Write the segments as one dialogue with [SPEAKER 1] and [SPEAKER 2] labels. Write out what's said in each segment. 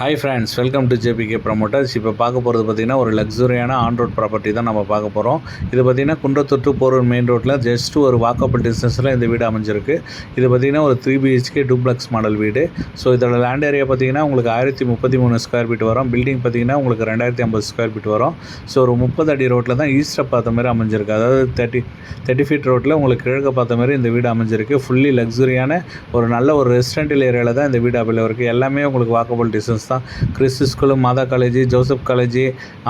[SPEAKER 1] Hi friends welcome to JBK promoters இப்போ பார்க்க போகிறது பார்த்திங்கன்னா ஒரு லக்ஸுரியான ஆன் ரோட் ப்ராப்பர்ட்டி தான் நம்ம பார்க்க போகிறோம் இது பார்த்திங்கன்னா குன்றத்தொட்டு போகிற மெயின் ரோட்டில் ஜஸ்ட் ஒரு வாக்கபிள் டிஸ்டன்ஸில் இந்த வீடு அமைஞ்சிருக்கு. இது பார்த்திங்கன்னா ஒரு த்ரீ பிஹெச்கே டூப்ளக்ஸ் மாடல் வீடு. ஸோ இதோட லேண்ட் ஏரியா பார்த்திங்கன்னா உங்களுக்கு ஆயிரத்தி முப்பத்தி மூணு ஸ்கொயர் ஃபீட் வரும். பில்டிங் பார்த்திங்கன்னா உங்களுக்கு ரெண்டாயிரத்தி ஐம்பது ஸ்கொயர் ஃபீட் வரும். ஸோ ஒரு முப்பது அடி ரோட்டில் தான் ஈஸ்ட்டை பார்த்த மாதிரி அமைஞ்சிருக்கு. அதாவது தேர்ட்டி தேர்ட்டி ஃபீட் ரோட்டில் உங்களுக்கு கிழக்க பார்த்த மாதிரி இந்த வீடு அமைஞ்சிருக்கு. ஃபுல்லி லக்ஸுரியான ஒரு நல்ல ஒரு ரெசிடென்டல் ஏரியாவில் தான் இந்த வீடு அவைலபிள் இருக்குது எல்லாமே உங்களுக்கு வாக்கபிள் டிஸ்டன்ஸ் தான் Christ school Matha college Joseph college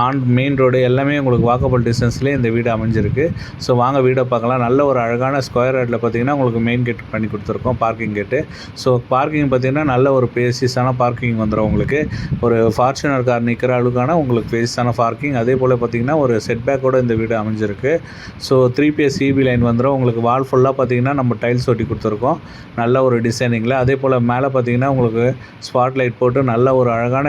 [SPEAKER 1] on main road எல்லாமே உங்களுக்கு வாக்கபிள் டிஸ்டன்ஸ்லேயே இந்த வீடு அமைஞ்சிருக்கு. ஸோ வாங்க வீடை பார்க்கலாம். நல்ல ஒரு அழகான ஸ்கொயர் ரோட்டில் பார்த்தீங்கன்னா உங்களுக்கு மெயின் கேட் பண்ணி கொடுத்துருக்கோம் பார்க்கிங் கேட்டு ஸோ பார்க்கிங் பார்த்தீங்கன்னா நல்ல ஒரு பேசிஸான பார்க்கிங் வந்துடும் உங்களுக்கு. ஒரு ஃபார்ச்சுனர் கார் நிற்கிற அளவுக்கான உங்களுக்கு பேசிஸான பார்க்கிங் அதே போல் பார்த்தீங்கன்னா ஒரு செட்பேக்கோட இந்த வீடு அமைஞ்சிருக்கு. So three PS CB line வந்துடும் உங்களுக்கு வால் ஃபுல்லாக பார்த்தீங்கன்னா நம்ம டைல்ஸ் ஒட்டி கொடுத்துருக்கோம். நல்ல ஒரு டிசைனிங்கில் அதே போல் மேலே பார்த்தீங்கன்னா உங்களுக்கு ஸ்பாட் லைட் போட்டு நல்ல ஒரு அழகான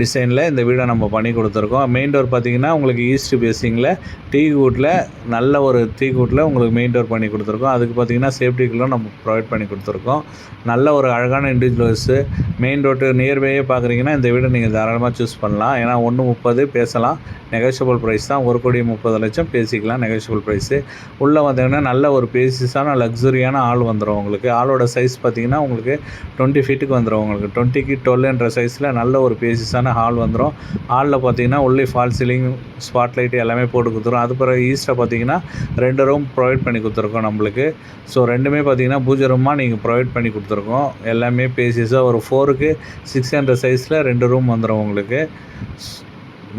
[SPEAKER 1] டிசைனில் இந்த வீடை நம்ம பண்ணி கொடுத்துருக்கோம். மெயின் டோர் பார்த்தீங்கன்னா உங்களுக்கு ஈஸ்ட் பேசிங்கில் டீ கூட்டில் நல்ல ஒரு டீ கூட்டில் உங்களுக்கு மெயின் டோர் பண்ணி கொடுத்துருக்கோம். அதுக்கு பார்த்தீங்கன்னா சேஃப்டிக்குலாம் நம்ம ப்ரொவைட் பண்ணி கொடுத்துருக்கோம். நல்ல ஒரு அழகான இண்டிவிஜுவல்ஸு மெயின் ரோட்டு நியர்பையே பார்க்குறீங்கன்னா இந்த வீடை நீங்கள் தாராளமாக சூஸ் பண்ணலாம். ஏன்னா ஒன்று முப்பது பேசலாம். நெகோஷியபிள் ப்ரைஸ் தான். ஒரு கோடி முப்பது லட்சம் பேசிக்கலாம். நெகோஷியபிள் ப்ரைஸு உள்ளே வந்தீங்கன்னா நல்ல ஒரு பேசிஸான லக்ஸுரியான ஆள் வந்துடும் உங்களுக்கு. ஆளோட சைஸ் பார்த்தீங்கன்னா உங்களுக்கு டுவெண்ட்டி ஃபீட்டுக்கு வந்துடும் உங்களுக்கு. டுவெண்ட்டிக்கு டுவெல்ன்ற சைஸில் நல்ல ஒரு பேசிஸான ஹால் வந்துடும் ஹாலில் பார்த்தீங்கன்னா only fall ceiling spot light எல்லாமே போட்டு கொடுத்துரும் அது பிறகு ஈஸ்ட்டில் பார்த்தீங்கன்னா ரெண்டு ரூம் ப்ரொவைட் பண்ணி கொடுத்துருக்கோம் நம்மளுக்கு. ஸோ ரெண்டுமே பார்த்தீங்கன்னா பூஜை ரூமாக நீங்கள் ப்ரொவைட் பண்ணி கொடுத்துருக்கோம். எல்லாமே பேசிஸாக ஒரு ஃபோருக்கு சிக்ஸ் ஹண்ட்ரட் சைஸில் ரெண்டு ரூம் வந்துடும் உங்களுக்கு.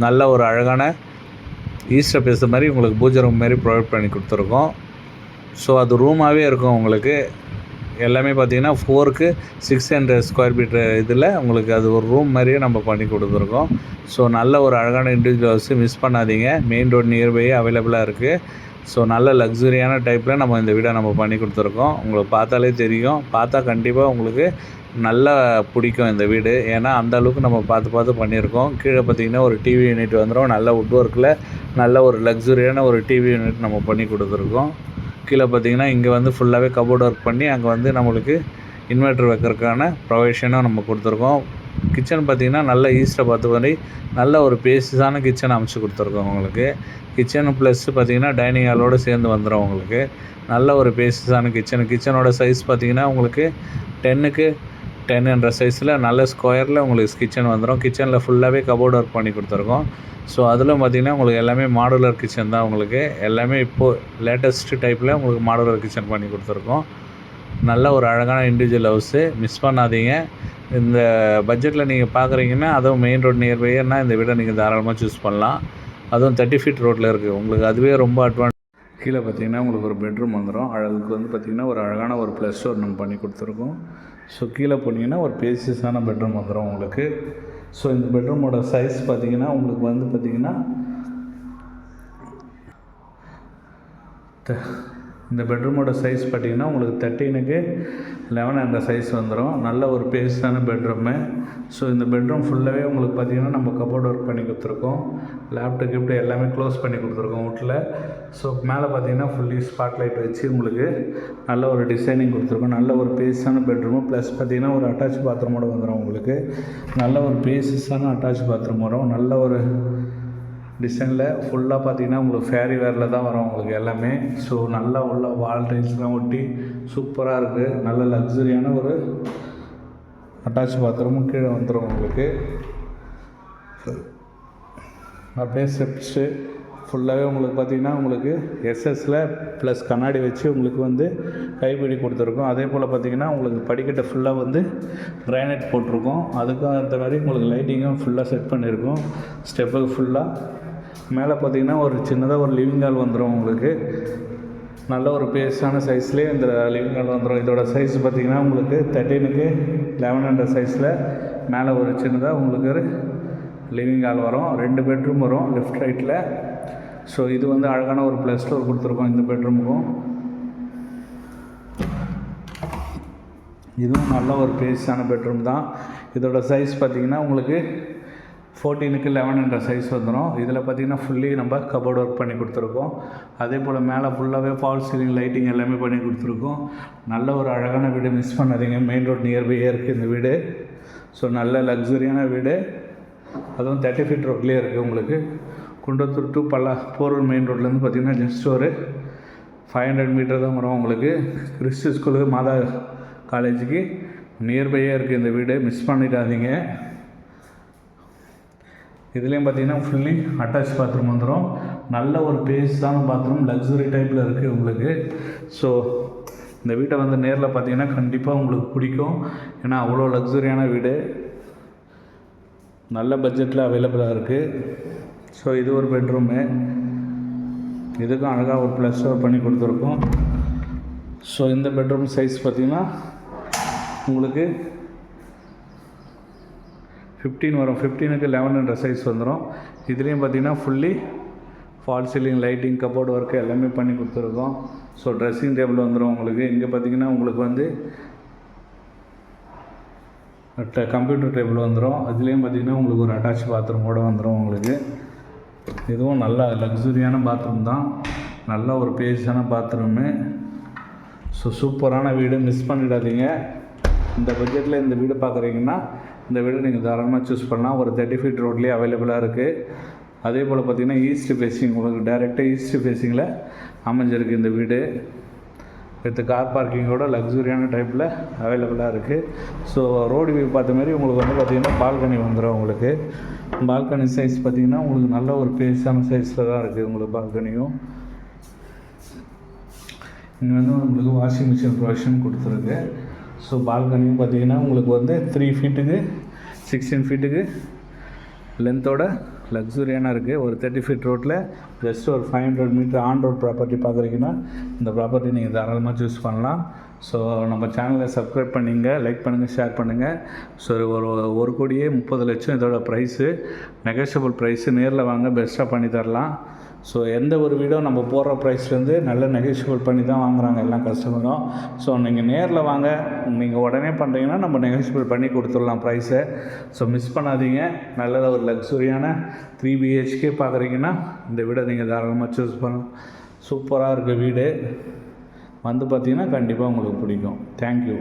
[SPEAKER 1] நல்ல ஒரு அழகான ஈஸ்டர் பேசுகிற மாதிரி உங்களுக்கு பூஜை ரூம் மாதிரி ப்ரொவைட் பண்ணி கொடுத்துருக்கோம். ஸோ அது ரூமாகவே இருக்கும் உங்களுக்கு. எல்லாமே பார்த்தீங்கன்னா ஃபோருக்கு சிக்ஸ் ஹண்ட்ரட் ஸ்கொயர் ஃபீட் இதில் உங்களுக்கு அது ஒரு ரூம் மாதிரியே நம்ம பண்ணி கொடுத்துருக்கோம். ஸோ நல்ல ஒரு அழகான இண்டிவிஜுவல்ஸு மிஸ் பண்ணாதீங்க. மெயின் ரோடு நியர்பையே அவைலபிளாக இருக்குது ஸோ நல்ல லக்ஸுரியான டைப்பில் நம்ம இந்த வீடை நம்ம பண்ணி கொடுத்துருக்கோம். உங்களுக்கு பார்த்தாலே தெரியும். பார்த்தா கண்டிப்பாக உங்களுக்கு நல்லா பிடிக்கும் இந்த வீடு. ஏன்னா அந்த அளவுக்கு நம்ம பார்த்து பார்த்து பண்ணியிருக்கோம். கீழே பார்த்தீங்கன்னா ஒரு டிவி யூனிட் வந்துடும் நல்ல உட் ஒர்க்கில் நல்ல ஒரு லக்ஸுரியான ஒரு டிவி யூனிட் நம்ம பண்ணி கொடுத்துருக்கோம். கீழே பார்த்தீங்கன்னா இங்கே வந்து ஃபுல்லாகவே கபோர்ட் ஒர்க் பண்ணி அங்கே வந்து நம்மளுக்கு இன்வெர்டர் வைக்கிறதுக்கான ப்ரொவிஷனும் நம்ம கொடுத்துருக்கோம். கிச்சன் பார்த்திங்கன்னா நல்ல ஈஸ்ட்டை பார்த்து மாதிரி நல்ல ஒரு பேசிஸான கிச்சன் அமைச்சு கொடுத்துருக்கோம் உங்களுக்கு. கிச்சன் ப்ளஸ் பார்த்திங்கன்னா டைனிங் ஹாலோடு சேர்ந்து வந்துடும் உங்களுக்கு. நல்ல ஒரு பேசிஸான கிச்சன் கிச்சனோட சைஸ் பார்த்திங்கன்னா உங்களுக்கு டென்னுக்கு டென் என்ற சைஸில் நல்ல ஸ்கொயரில் உங்களுக்கு கிச்சன் வந்துடும் கிச்சனில் ஃபுல்லாகவே கபோர்ட் ஒர்க் பண்ணி கொடுத்துருக்கோம். ஸோ அதில் பார்த்திங்கன்னா உங்களுக்கு எல்லாமே மாடுலர் கிச்சன் தான் உங்களுக்கு. எல்லாமே இப்போது லேட்டஸ்ட் டைப்பில் உங்களுக்கு மாடுலர் கிச்சன் பண்ணி கொடுத்துருக்கோம். நல்ல ஒரு அழகான இண்டிவிஜுவல் ஹவுஸு மிஸ் பண்ணாதீங்க. இந்த பட்ஜெட்டில் நீங்கள் பார்க்குறீங்கன்னா அதுவும் மெயின் ரோட் நியர்பையர்னால் இந்த வீடை நீங்கள் தாராளமாக சூஸ் பண்ணலாம். அதுவும் தேர்ட்டி ஃபீட் ரோட்டில் இருக்குது உங்களுக்கு அதுவே ரொம்ப அட்வான்ஸ் கீழே பார்த்தீங்கன்னா உங்களுக்கு ஒரு பெட்ரூம் வந்துடும் அதுக்கு வந்து பார்த்திங்கன்னா ஒரு அழகான ஒரு ப்ளஸ் ஸ்டோர் நம்ம பண்ணி கொடுத்துருக்கோம். ஸோ கீழே போனீங்கன்னா ஒரு பேசியஸான பெட்ரூம் வந்துடும் உங்களுக்கு. ஸோ இந்த பெட்ரூமோட சைஸ் பார்த்தீங்கன்னா உங்களுக்கு வந்து பார்த்திங்கன்னா இந்த பெட்ரூமோட சைஸ் பார்த்தீங்கன்னா உங்களுக்கு தேர்ட்டீனுக்கு லெவன் அந்த சைஸ் வந்துடும் நல்ல ஒரு பேஸான பெட்ரூமு ஸோ இந்த பெட்ரூம் ஃபுல்லாகவே உங்களுக்கு பார்த்தீங்கன்னா நம்ம கபோர்ட் ஒர்க் பண்ணி கொடுத்துருக்கோம். லேப்டாப் கிஃப்ட் எல்லாமே க்ளோஸ் பண்ணி கொடுத்துருக்கோம் வீட்டில் ஸோ மேலே பார்த்தீங்கன்னா ஃபுல்லி ஸ்பாட் லைட் வச்சு உங்களுக்கு நல்ல ஒரு டிசைனிங் கொடுத்துருக்கோம். நல்ல ஒரு பேஸான பெட்ரூமு ப்ளஸ் பார்த்தீங்கன்னா ஒரு அட்டாச் பாத்ரூமோட வந்துடும் உங்களுக்கு. நல்ல ஒரு பேஸஸான அட்டாச் பாத்ரூம் வரும் நல்ல ஒரு டிசைனில் ஃபுல்லாக பார்த்தீங்கன்னா உங்களுக்கு ஃபேரி வேரில் தான் வரும் உங்களுக்கு எல்லாமே. ஸோ நல்லா உள்ள வால் டைல்ஸ்லாம் ஒட்டி சூப்பராக இருக்குது நல்ல லக்ஸரியான ஒரு அட்டாச் பாத்ரூமும் கீழே வந்துடும் உங்களுக்கு. அப்படியே ஸ்டெப்ஸு ஃபுல்லாகவே உங்களுக்கு பார்த்தீங்கன்னா உங்களுக்கு எஸ்எஸில் ப்ளஸ் கண்ணாடி வச்சு உங்களுக்கு வந்து கைப்பிடி கொடுத்துருக்கோம். அதே போல் பார்த்தீங்கன்னா உங்களுக்கு படிக்கட்டை ஃபுல்லாக வந்து கிரானைட் போட்டிருக்கோம். அதுக்கும் அந்த மாதிரி உங்களுக்கு லைட்டிங்கும் ஃபுல்லாக செட் பண்ணியிருக்கோம் ஸ்டெப்புக்கு ஃபுல்லாக மேலே பார்த்தீங்கன்னா ஒரு சின்னதாக ஒரு லிவிங் ஹால் வந்துடும் உங்களுக்கு. நல்ல ஒரு பேஸான சைஸ்லேயே இந்த லிவிங் ஹால் வந்துடும் இதோட சைஸ் பார்த்தீங்கன்னா உங்களுக்கு தேர்ட்டீனுக்கு லெவன் ஹண்ட்ரட் சைஸில் மேலே ஒரு சின்னதாக உங்களுக்கு ஒரு லிவிங் ஹால் வரும். ரெண்டு பெட்ரூம் வரும் லெஃப்ட் ரைட்டில் ஸோ இது வந்து அழகான ஒரு ப்ளஸ் ஸ்டோர் கொடுத்துருக்கோம் இந்த பெட்ரூமுக்கும் இதுவும் நல்ல ஒரு பேஸான பெட்ரூம் தான். இதோட சைஸ் பார்த்திங்கன்னா உங்களுக்கு ஃபோர்டீனுக்கு லெவன் என்ற சைஸ் வந்துடும் இதில் பார்த்தீங்கன்னா ஃபுல்லி நம்ம கபோர்ட் ஒர்க் பண்ணி கொடுத்துருக்கோம். அதே போல் மேலே ஃபுல்லாகவே ஃபால் சீலிங் லைட்டிங் எல்லாமே பண்ணி கொடுத்துருக்கோம். நல்ல ஒரு அழகான வீடு மிஸ் பண்ணாதீங்க. மெயின் ரோட் நியர்பையே இருக்குது இந்த வீடு. ஸோ நல்ல லக்ஸுரியான வீடு. அதுவும் தேர்ட்டி ஃபீட் ரோட்லேயே இருக்குது உங்களுக்கு. குண்டத்தூர் டு பல்லா போரூர் மெயின் ரோட்லேருந்து பார்த்திங்கன்னா ஜஸ்ட் ஒரு ஃபைவ் ஹண்ட்ரட் மீட்டர் தான் வரும் உங்களுக்கு. கிறிஸ்து ஸ்கூலுக்கு மாதா காலேஜுக்கு நியர்பையே இருக்குது இந்த வீடு. மிஸ் பண்ணிடாதீங்க. இதுலேயும் பார்த்தீங்கன்னா ஃபுல்லி அட்டாச் பாத்ரூம் வந்துடும் நல்ல ஒரு பேஸான பாத்ரூம் லக்ஸுரி டைப்பில் இருக்குது உங்களுக்கு. ஸோ இந்த வீட்டை வந்து நேரில் பார்த்தீங்கன்னா கண்டிப்பாக உங்களுக்கு பிடிக்கும். ஏன்னா அவ்வளோ லக்ஸுரியான வீடு. நல்ல பட்ஜெட்டில் அவைலபிளாக இருக்குது ஸோ இது ஒரு பெட்ரூமு இதுக்கும் அழகாக ஒரு ப்ளஸ் ஸ்டோர் பண்ணி கொடுத்துருக்கோம். ஸோ இந்த பெட்ரூம் சைஸ் பார்த்தீங்கன்னா உங்களுக்கு ஃபிஃப்டீன் வரும். ஃபிஃப்டீனுக்கு லெவனுன்ற சைஸ் வந்துடும் இதுலேயும் பார்த்தீங்கன்னா fully fall ceiling lighting cupboard work எல்லாமே பண்ணி கொடுத்துருக்கோம். ஸோ ட்ரெஸ்ஸிங் டேபிள் வந்துடும் உங்களுக்கு. இங்கே பார்த்திங்கன்னா உங்களுக்கு வந்து கம்ப்யூட்டர் டேபிள் வந்துடும் அதுலேயும் பார்த்தீங்கன்னா உங்களுக்கு ஒரு அட்டாச் பாத்ரூமோடு வந்துடும் உங்களுக்கு. இதுவும் நல்ல லக்ஸுரியான பாத்ரூம் தான். நல்ல ஒரு பேஸான பாத்ரூமு ஸோ சூப்பரான வீடு. மிஸ் பண்ணிடாதீங்க. இந்த பட்ஜெட்டில் இந்த வீடு பார்க்குறீங்கன்னா இந்த வீடு நீங்கள் தாராளமாக சூஸ் பண்ணலாம். ஒரு தேர்ட்டி ஃபீட் ரோட்லேயே அவைலபிளாக இருக்குது அதே போல் பார்த்திங்கன்னா ஈஸ்ட் ஃபேஸிங் உங்களுக்கு டைரெக்டாக ஈஸ்ட் ஃபேஸிங்கில் அமைஞ்சிருக்கு இந்த வீடு. வித் கார் பார்க்கிங்கோட லக்ஸுரியான டைப்பில் அவைலபிளாக இருக்குது ஸோ ரோடு வியூ பார்த்த மாதிரி உங்களுக்கு வந்து பார்த்திங்கன்னா பால்கனி வந்துடும் உங்களுக்கு. பால்கனி சைஸ் பார்த்திங்கன்னா உங்களுக்கு நல்ல ஒரு பெருசான சைஸில் தான் இருக்குது உங்களுக்கு பால்கனியும் இங்கே வந்து உங்களுக்கு வாஷிங் மிஷின் ப்ரொவிஷன் கொடுத்துருக்கு. ஸோ பால்கனியும் பார்த்தீங்கன்னா உங்களுக்கு வந்து த்ரீ ஃபீட்டுக்கு சிக்ஸ்டீன் ஃபீட்டுக்கு லென்த்தோட லக்ஸுரியான இருக்குது ஒரு தேர்ட்டி ஃபீட் ரோட்டில் ஜஸ்ட் ஒரு five hundred metre on road property பார்க்குறீங்கன்னா இந்த ப்ராப்பர்ட்டி நீங்கள் தாராளமாக சூஸ் பண்ணலாம். ஸோ நம்ம சேனலை சப்ஸ்கிரைப் பண்ணிங்க லைக் பண்ணுங்கள் ஷேர் பண்ணுங்கள் ஸோ ஒரு ஒரு கோடியே முப்பது லட்சம் இதோட ப்ரைஸு நெகோஷியபிள் ப்ரைஸு நேரில் வாங்க பெஸ்ட்டாக பண்ணி தரலாம். ஸோ எந்த ஒரு வீடோ நம்ம போடுற ப்ரைஸ்லேருந்து நல்ல நெகோஷியபிள் பண்ணி தான் வாங்குறாங்க எல்லா கஸ்டமரும் ஸோ நீங்கள் நேரில் வாங்க. நீங்கள் உடனே பண்ணுறீங்கன்னா நம்ம நெகோஷியபிள் பண்ணி கொடுத்துடலாம் ப்ரைஸை ஸோ மிஸ் பண்ணாதீங்க. நல்ல ஒரு லக்ஸுரியான த்ரீ பிஹெச்கே பார்க்குறீங்கன்னா இந்த வீடை நீங்கள் தாராளமாக சூஸ் பண்ணலாம். சூப்பராக இருக்க வீடு. வந்து பார்த்தீங்கன்னா கண்டிப்பாக உங்களுக்கு பிடிக்கும். தேங்க்யூ